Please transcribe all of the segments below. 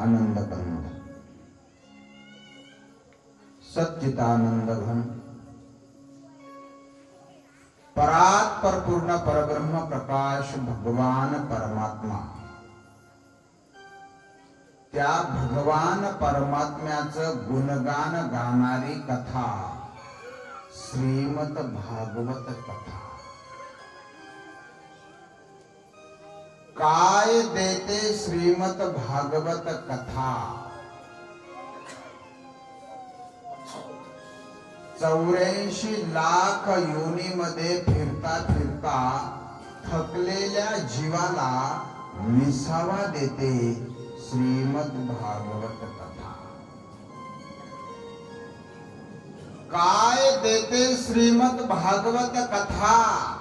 आनंद कंद सच्चितानंद घन परात पर पूर्ण परब्रह्म प्रकाश भगवान परमात्मा। त्या भगवान परमात्म्याचं गुणगान गाणारी कथा श्रीमद भागवत कथा। काय देते श्रीमद भागवत कथा? चौऱ्याऐंशी लाख योनीमध्ये फिरता फिरता थकलेल्या जीवाला विसावा देते श्रीमद भागवत कथा. काय देते श्रीमद भागवत कथा?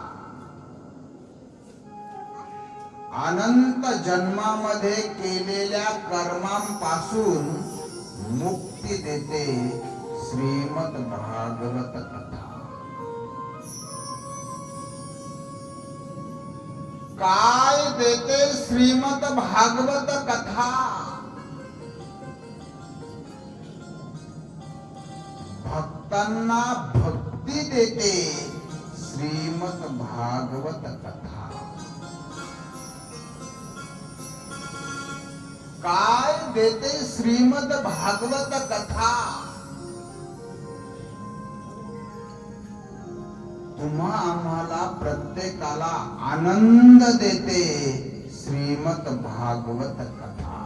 अनंत जन्मामध्ये केलेल्या कर्मांपासून मुक्ती देते श्रीमद भागवत कथा. काय देते श्रीमद भागवत कथा. भक्तांना भक्ती देते श्रीमद भागवत कथा. काय देते श्रीमद भागवत कथा? तुम्हा आम्हाला प्रत्येकाला आनंद देते श्रीमद भागवत कथा.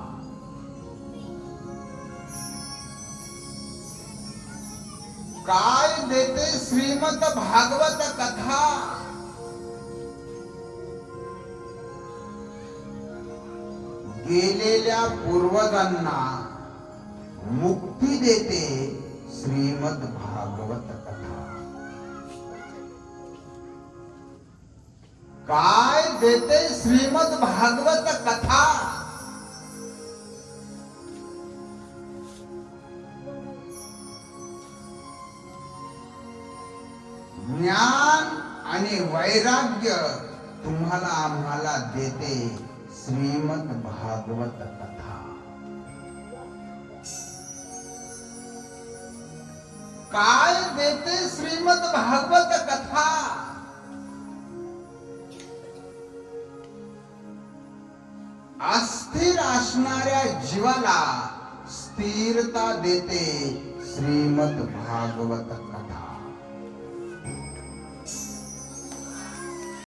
काय देते श्रीमद भागवत कथा? गेलेल्या पूर्वजांना मुक्ती देते श्रीमद भागवत कथा. काय देते श्रीमद भागवत कथा? ज्ञान आणि वैराग्य तुम्हाला आम्हाला देते. श्रीमद भागवत कथा काय देते श्रीमद भागवत कथा अस्थिर असणाऱ्या जीवाला स्थिरता देते श्रीमद भागवत